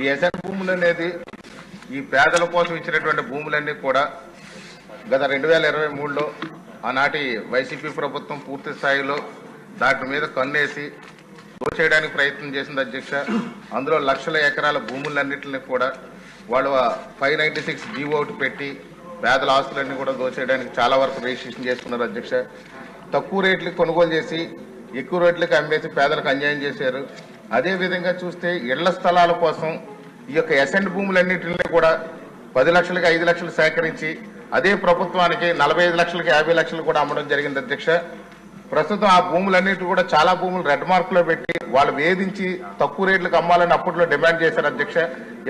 ఈ ఎస్ఎన్ భూములు అనేది ఈ పేదల కోసం ఇచ్చినటువంటి భూములన్నీ కూడా గత రెండు వేల ఇరవై మూడులో ఆనాటి వైసీపీ ప్రభుత్వం పూర్తి స్థాయిలో దాటి మీద కన్నేసి దోచేయడానికి ప్రయత్నం చేసింది అధ్యక్ష. అందులో లక్షల ఎకరాల భూములన్నింటినీ కూడా వాళ్ళు ఫైవ్ నైన్టీ సిక్స్ జీవో ఒకటి పెట్టి పేదల ఆస్తులన్నీ కూడా దోచేయడానికి చాలా వరకు రిజిస్ట్రేషన్ చేసుకున్నారు అధ్యక్ష. తక్కువ రేట్లకు కొనుగోలు చేసి ఎక్కువ రేట్లకు అమ్మేసి పేదలకు అన్యాయం చేశారు. అదే విధంగా చూస్తే ఇళ్ళ స్థలాల కోసం ఈ యొక్క ఎసెంట్ భూములన్నింటినీ కూడా పది లక్షలకి ఐదు లక్షలు సేకరించి అదే ప్రభుత్వానికి నలభై ఐదు లక్షలకి యాభై లక్షలు కూడా అమ్మడం జరిగింది అధ్యక్ష. ప్రస్తుతం ఆ భూములన్నిటి కూడా చాలా భూములు రెడ్ మార్క్లో పెట్టి వాళ్ళు వేధించి తక్కువ రేట్లకు అమ్మాలని అప్పట్లో డిమాండ్ చేశారు అధ్యక్ష.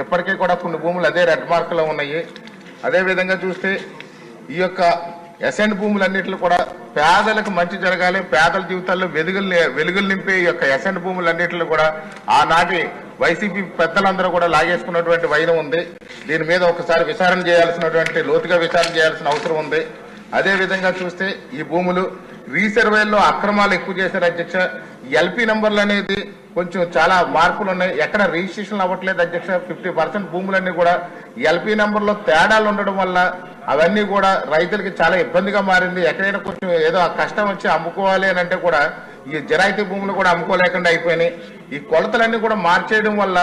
ఇప్పటికీ కూడా కొన్ని భూములు అదే రెడ్ మార్క్లో ఉన్నాయి. అదేవిధంగా చూస్తే ఈ యొక్క ఎసెంట్ భూములన్నింటిలో కూడా పేదలకు మంచి జరగాలి పేదల జీవితాల్లో వెలుగులు వెలుగులు నింపే యొక్క ఎసెంట్ భూములన్నింటిలో కూడా ఆనాటి వైసీపీ పెద్దలందరూ కూడా లాగేసుకున్నటువంటి వైరం ఉంది. దీని మీద ఒకసారి విచారణ చేయాల్సినటువంటి లోతుగా విచారణ చేయాల్సిన అవసరం ఉంది. అదే విధంగా చూస్తే ఈ భూములు రీసర్వేల్లో అక్రమాలు ఎక్కువ చేశారు అధ్యక్ష. ఎల్పీ నంబర్లు అనేది కొంచెం చాలా మార్పులు ఉన్నాయి. ఎక్కడ రిజిస్ట్రేషన్ అవ్వట్లేదు అధ్యక్ష. ఫిఫ్టీ పర్సెంట్ భూములన్నీ కూడా ఎల్పీ నంబర్లో తేడాలు ఉండడం వల్ల అవన్నీ కూడా రైతులకి చాలా ఇబ్బందిగా మారింది. ఎక్కడైనా కొంచెం ఏదో కష్టం వచ్చి అమ్ముకోవాలి అని అంటే కూడా ఈ జరాయితీ భూములు కూడా అమ్ముకోలేకుండా అయిపోయినాయి. ఈ కొలతలన్నీ కూడా మార్చేయడం వల్ల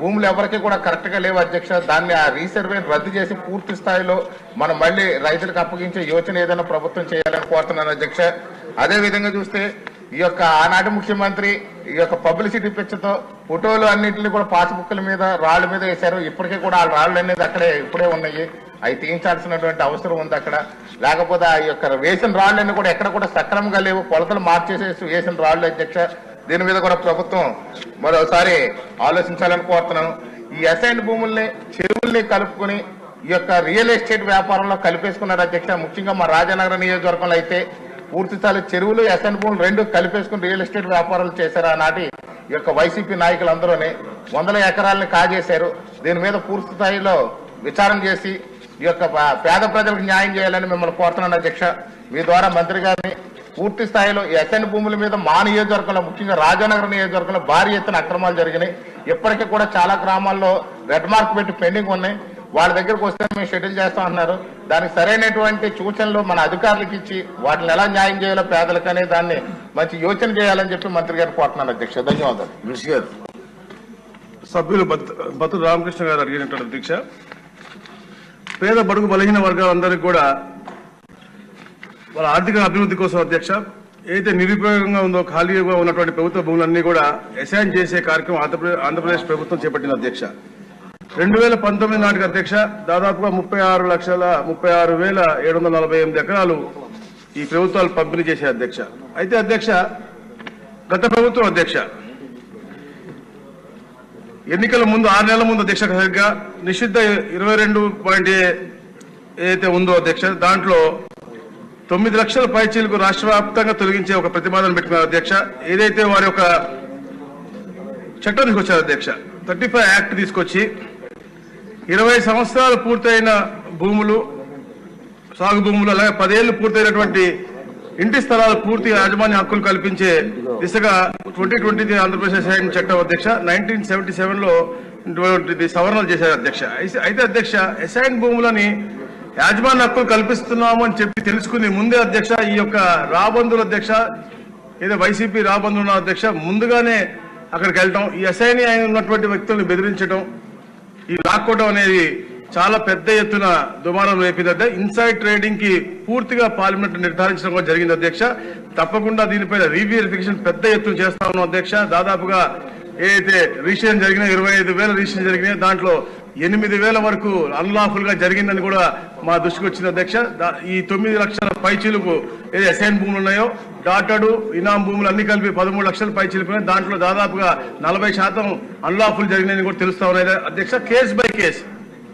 భూములు ఎవరికి కూడా కరెక్ట్గా లేవు అధ్యక్ష. దాన్ని ఆ రీసర్వే రద్దు చేసి పూర్తి స్థాయిలో మనం మళ్ళీ రైతులకు అప్పగించే యోచన ఏదైనా ప్రభుత్వం చేయాలని కోరుతున్నాను అధ్యక్ష. అదే విధంగా చూస్తే ఈ యొక్క ఆనాటి ముఖ్యమంత్రి ఈ యొక్క పబ్లిసిటీ పిచ్చతో ఫోటోలు అన్నింటినీ కూడా పాస్బుక్ల మీద రాళ్ళ మీద వేశారు. ఇప్పటికీ కూడా ఆ రాళ్ళు అనేది అక్కడే ఇప్పుడే ఉన్నాయి. అవి తీయించాల్సినటువంటి అవసరం ఉంది అక్కడ. లేకపోతే ఆ యొక్క వేసిన రాళ్ళన్నీ కూడా ఎక్కడ కూడా సక్రమంగా లేవు. కొలతలు మార్చేసేసి వేసిన రాళ్ళు అధ్యక్ష దీని మీద కూడా ప్రభుత్వం మరోసారి ఆలోచించాలని కోరుతున్నాను. ఈ అసైన్ భూముల్ని చెరువుల్ని కలుపుకొని ఈ యొక్క రియల్ ఎస్టేట్ వ్యాపారంలో కలిపేసుకున్నారు అధ్యక్ష. ముఖ్యంగా మా రాజనగర నియోజకవర్గంలో అయితే పూర్తి స్థాయి చెరువులు ఎస్ఎన్ భూములు రెండు కలిపేసుకుని రియల్ ఎస్టేట్ వ్యాపారాలు చేశారు ఆనాటి ఈ యొక్క వైసీపీ నాయకులందరూనే. వందల ఎకరాలని కాజేశారు. దీని మీద పూర్తి స్థాయిలో విచారం చేసి ఈ యొక్క పేద ప్రజలకు న్యాయం చేయాలని మిమ్మల్ని కోరుతున్నాను అధ్యక్ష. మీ ద్వారా మంత్రి గారిని పూర్తి స్థాయిలో ఈ భూముల మీద మా నియోజకవర్గంలో ముఖ్యంగా రాజానగర్ నియోజకవర్గంలో భారీ ఎత్తున అక్రమాలు జరిగినాయి. ఇప్పటికీ కూడా చాలా గ్రామాల్లో రెడ్ మార్క్ పెట్టి పెండింగ్ ఉన్నాయి. వాళ్ళ దగ్గరకు వస్తే మేము షెడ్యూల్ చేస్తాం అన్నారు. దానికి సరైనటువంటి సూచనలు మన అధికారులకు ఇచ్చి వాటిని ఎలా న్యాయం చేయాలో పేదలకనే దాన్ని మంచి యోచన చేయాలని చెప్పి మంత్రి గారు కోరుతున్నాను అధ్యక్ష. ధన్యవాదాలు. గారు సభ్యులు బతు రామకృష్ణ గారు అడిగినటువంటి అధ్యక్ష పేద బడుగు బలహీన వర్గాలందరికీ కూడా వాళ్ళ ఆర్థిక అభివృద్ధి కోసం అధ్యక్ష ఏదైతే నిరుపయోగంగా ఉందో ఖాళీగా ఉన్నటువంటి ప్రభుత్వ భూములన్నీ కూడా అసైన్ చేసే కార్యక్రమం ఆంధ్రప్రదేశ్ ఆంధ్రప్రదేశ్ ప్రభుత్వం చేపట్టిన అధ్యక్ష. రెండు వేల పంతొమ్మిది నాటికి అధ్యక్ష దాదాపుగా ముప్పై ఆరు లక్షల ముప్పై ఆరు వేల ఏడు వందల నలభై ఎనిమిది ఎకరాలు ఈ ప్రభుత్వాలు పంపిణీ చేసే అధ్యక్ష. అయితే అధ్యక్ష గత ప్రభుత్వం అధ్యక్ష ఎన్నికల ముందు ఆరు నెలల ముందు అధ్యక్ష సరిగ్గా నిషిద్ధ ఇరవై రెండు పాయింట్ ఏదైతే ఉందో అధ్యక్ష దాంట్లో తొమ్మిది లక్షల పైచీలకు రాష్ట్ర వ్యాప్తంగా తొలగించే ఒక ప్రతిపాదన పెట్టుకున్నారు అధ్యక్ష. ఏదైతే వారి యొక్క చట్టం తీసుకొచ్చారు అధ్యక్ష థర్టీ ఫైవ్ యాక్ట్ తీసుకొచ్చి ఇరవై సంవత్సరాలు పూర్తయిన భూములు సాగు భూములు అలాగే పదేళ్ళు పూర్తయినటువంటి ఇంటి స్థలాలు పూర్తి యాజమాన్య హక్కులు కల్పించే దిశగా ట్వంటీ ట్వంటీ ఆంధ్రప్రదేశ్ అసైన్ చట్టం అధ్యక్ష నైన్టీన్ సెవెంటీ సెవెన్లో సవరణలు చేశారు అధ్యక్ష. అయితే- అధ్యక్ష అసైన్ భూములని యాజమాన్య హక్కులు కల్పిస్తున్నాము అని చెప్పి తెలుసుకుని ముందే అధ్యక్ష ఈ యొక్క రాబంధుల అధ్యక్ష ఏదో వైసీపీ రాబంధు ఉన్న అధ్యక్ష ముందుగానే అక్కడికి వెళ్ళటం ఈ అసైన్ అయిన ఉన్నటువంటి వ్యక్తులను బెదిరించడం ఈ లాక్కోవడం అనేది చాలా పెద్ద ఎత్తున దుమారం రేపింది అధ్యక్ష ఇన్సైడ్ ట్రేడింగ్కి పూర్తిగా పార్లమెంట్ నిర్ధారించడం కూడా జరిగింది అధ్యక్ష. తప్పకుండా దీనిపైన రీవెరిఫికేషన్ పెద్ద ఎత్తున చేస్తా ఉన్నాం అధ్యక్ష. దాదాపుగా ఏదైతే రిజిస్ట్రేషన్ జరిగినా ఇరవై ఐదు వేల రిజిస్ట్రేషన్ జరిగినా దాంట్లో ఎనిమిది వేల వరకు అన్లాఫుల్గా జరిగిందని కూడా మా దృష్టికి వచ్చింది అధ్యక్ష. ఈ తొమ్మిది లక్షల పైచీలకు ఏది అసైన్ భూములు ఉన్నాయో డాటడు ఇనాం భూములు అన్ని కలిపి పదమూడు లక్షల పైచీలు దాంట్లో దాదాపుగా నలభై శాతం అన్లాఫుల్ జరిగినాయని కూడా తెలుస్తా ఉన్నాయి అధ్యక్ష. కేస్ బై కేస్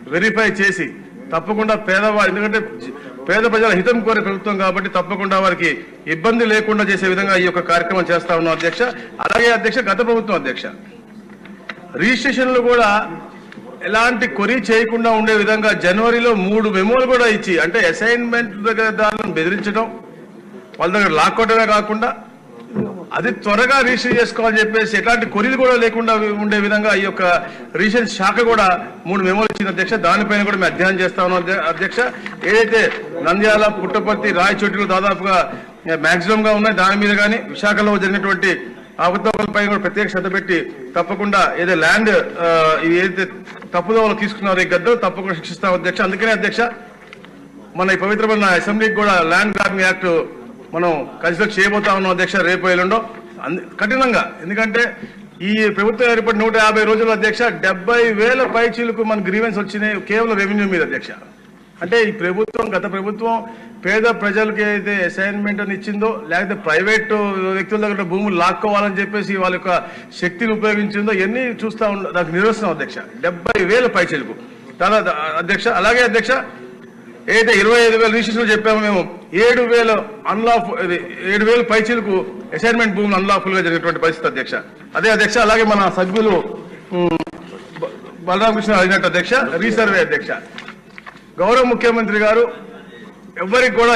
వెరిఫై చేసి తప్పకుండా పేదవారు ఎందుకంటే పేద ప్రజల హితం కోరే ప్రభుత్వం కాబట్టి తప్పకుండా వారికి ఇబ్బంది లేకుండా చేసే విధంగా ఈ యొక్క కార్యక్రమం చేస్తా ఉన్నాం అధ్యక్ష. అలాగే అధ్యక్ష గత ప్రభుత్వం అధ్యక్ష. రిజిస్ట్రేషన్లు కూడా ఎలాంటి కొరీ చేయకుండా ఉండే విధంగా జనవరిలో మూడు మెమోలు కూడా ఇచ్చి అంటే అసైన్మెంట్ దగ్గర దారులను బెదిరించడం వాళ్ళ దగ్గర లాక్కోవడమే కాకుండా అది త్వరగా రిజిస్టర్ చేసుకోవాలని చెప్పేసి ఎలాంటి కొరీలు కూడా లేకుండా ఉండే విధంగా ఈ యొక్క రీసెంట్ శాఖ కూడా మూడు మెమోలు ఇచ్చింది అధ్యక్ష. దానిపైన కూడా మేము అధ్యయనం చేస్తా ఉన్నాం అధ్యక్ష. ఏదైతే నంద్యాల పుట్టపర్తి రాయచోటిలో దాదాపుగా మ్యాక్సిమం గా ఉన్నాయి దాని మీద కానీ విశాఖలో జరిగినటువంటి అవకతవకలపై కూడా ప్రత్యేక శ్రద్ధ పెట్టి తప్పకుండా ఏదో ల్యాండ్ ఏదైతే తప్పుదోవలు తీసుకున్నారో ఈ గద్దలు తప్పకుండా శిక్షిస్తాం అధ్యక్ష. అందుకనే అధ్యక్ష మన ఈ పవిత్రమైన అసెంబ్లీకి కూడా ల్యాండ్ గ్రాబింగ్ యాక్ట్ మనం కన్సిడర్ చేయబోతా ఉన్నాం అధ్యక్ష రేపు ఎల్లుండో. కఠినంగా. ఎందుకంటే ఈ ప్రభుత్వం ఏర్పడి నూట యాభై రోజుల అధ్యక్ష డెబ్బై వేల పైచీలకు మన గ్రీవెన్స్ వచ్చినాయి కేవలం రెవెన్యూ మీద అధ్యక్ష. అంటే ఈ ప్రభుత్వం గత ప్రభుత్వం పేద ప్రజలకి అయితే అసైన్మెంట్ అని ఇచ్చిందో లేకపోతే ప్రైవేట్ వ్యక్తుల దగ్గర భూములు లాక్కోవాలని చెప్పేసి వాళ్ళ యొక్క శక్తిని ఉపయోగించిందో ఇవన్నీ చూస్తా ఉండ నాకు నిరసనం అధ్యక్ష డెబ్బై వేల పైచీలకు. తర్వాత అధ్యక్ష అలాగే అధ్యక్ష ఏదైతే ఇరవై ఐదు వేల రిజిస్ట్రేషన్ చెప్పాము మేము ఏడు వేల అన్లాఫ్ ఏడు వేల పైచీలకు అసైన్మెంట్ భూములు అన్లాఫుల్గా జరిగినటువంటి పరిస్థితి అధ్యక్ష. అదే అధ్యక్ష అలాగే మన సభ్యులు బలరామకృష్ణ అడిగినట్టు అధ్యక్ష రీసర్వే అధ్యక్ష. గౌరవ ముఖ్యమంత్రి గారు ఎవరికి కూడా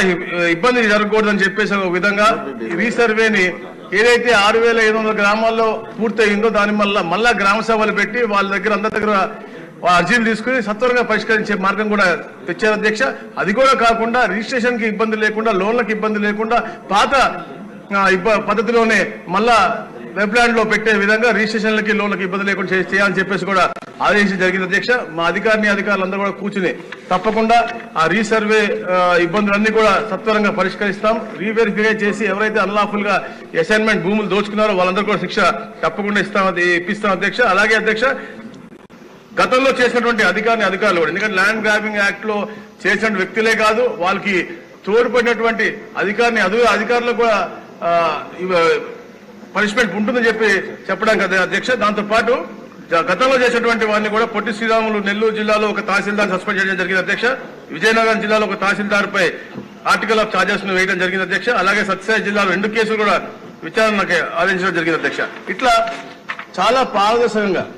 ఇబ్బంది జరగకూడదని చెప్పేసి ఒక విధంగా రీసర్వేని ఏదైతే ఆరు వేల ఐదు వందల గ్రామాల్లో పూర్తయిందో దాని మళ్ళా మళ్ళా గ్రామ సభలు పెట్టి వాళ్ళ దగ్గర అందరి దగ్గర అర్జీలు తీసుకుని సత్వరంగా పరిష్కరించే మార్గం కూడా తెచ్చారు అధ్యక్ష. అది కూడా కాకుండా రిజిస్ట్రేషన్కి ఇబ్బంది లేకుండా లోన్లకు ఇబ్బంది లేకుండా పాత ఇబ్బ- పద్ధతిలోనే మళ్ళా వెబ్లాండ్లో పెట్టే విధంగా రిజిస్ట్రేషన్లకి లోన్లకి ఇబ్బంది లేకుండా చేయాలని చెప్పేసి కూడా ఆదేశం జరిగింది అధ్యక్ష. మా అధికారిని అధికారులు అందరూ కూడా కూర్చుని తప్పకుండా ఆ రీసర్వే ఇబ్బందులన్నీ కూడా సత్వరంగా పరిష్కరిస్తాం. రీవెరిఫై చేసి ఎవరైతే అన్లాఫుల్గా అసైన్మెంట్ భూములు దోచుకున్నారో వాళ్ళందరూ కూడా శిక్ష తప్పకుండా ఇస్తాం ఇప్పిస్తాం అధ్యక్ష. అలాగే అధ్యక్ష గతంలో చేసినటువంటి అధికారిని అధికారులు కూడా. ఎందుకంటే ల్యాండ్ గ్రాబింగ్ యాక్ట్లో చేసిన వ్యక్తులే కాదు వాళ్ళకి తోడ్పడినటువంటి అధికారిని అదు అధికారులకు కూడా పనిష్మెంట్ ఉంటుందని చెప్పి చెప్పడానికి అదే అధ్యక్ష. దాంతో పాటు జ- గతంలో చేసినటువంటి వారిని కూడా పొట్టి శ్రీరాములు నెల్లూరు జిల్లాలో ఒక తహసీల్దార్ సస్పెండ్ చేయడం జరిగింది అధ్యక్ష. విజయనగరం జిల్లాలో ఒక తహసీల్దార్ పై ఆర్టికల్ ఆఫ్ చార్జెస్ను వేయడం జరిగింది అధ్యక్ష. అలాగే సత్యసాయి జిల్లాలో రెండు కేసులు కూడా విచారణకి ఆదేశించడం జరిగింది అధ్యక్ష. ఇట్లా చాలా పారదర్శకంగా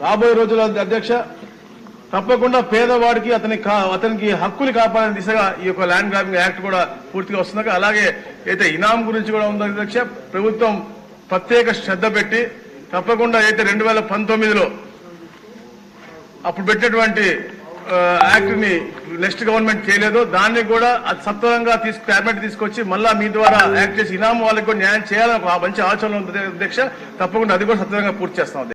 రాబోయే రోజుల అధ్యక్ష. తప్పకుండా పేదవాడికి అతని కా- అతనికి హక్కులు కాపాడే దిశగా ఈ యొక్క ల్యాండ్ గ్రాబింగ్ యాక్ట్ కూడా పూర్తిగా వస్తుంది అలాగే అయితే ఇనాం గురించి కూడా ఉంది అధ్యక్ష ప్రభుత్వం ప్రత్యేక శ్రద్ధ పెట్టి తప్పకుండా అయితే రెండు వేల పంతొమ్మిదిలో అప్పుడు పెట్టినటువంటి యాక్ట్ని నెక్స్ట్ గవర్నమెంట్ చేయలేదు దాన్ని కూడా అది సత్వరంగా తీసుకు క్యాబినెట్ తీసుకొచ్చి మళ్ళా మీ ద్వారా యాక్ట్ చేసి ఇనాం వాళ్ళకి కూడా న్యాయం చేయాలని మంచి ఆలోచన ఉంది అధ్యక్ష. తప్పకుండా అది కూడా సత్వరంగా పూర్తి చేస్తాం